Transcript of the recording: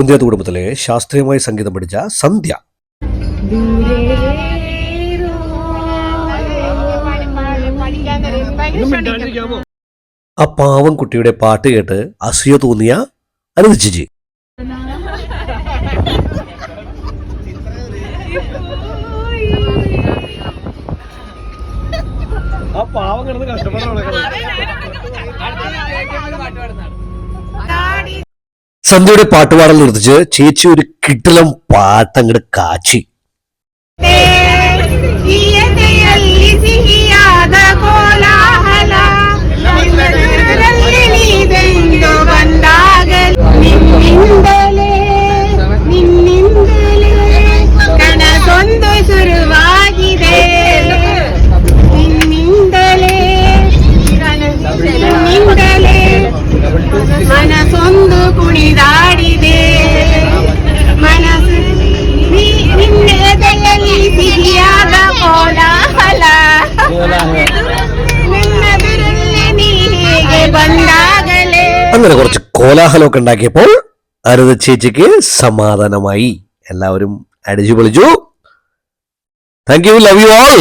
പുന്തിയത്ത് കുടുംബത്തിലെ ശാസ്ത്രീയമായി സംഗീതം പഠിച്ച സന്ധ്യ. ആ പാവം കുട്ടിയുടെ പാട്ട് കേട്ട് അസൂയ തോന്നിയ അനുവദിച്ചി ആ പാവം കിടന്ന് കഷ്ടപ്പെടാണ് സന്ധ്യയുടെ പാട്ടുപാടൽ നിർത്തിച്ച് ചേച്ചി ഒരു കിട്ടിലം പാട്ടങ്ങട് കാച്ചി. അങ്ങനെ കുറച്ച് കോലാഹലമൊക്കെ ഉണ്ടാക്കിയപ്പോൾ അരുത ചേച്ചിക്ക് സമാധാനമായി. എല്ലാവരും അടിച്ചു പൊളിച്ചു thank you love you all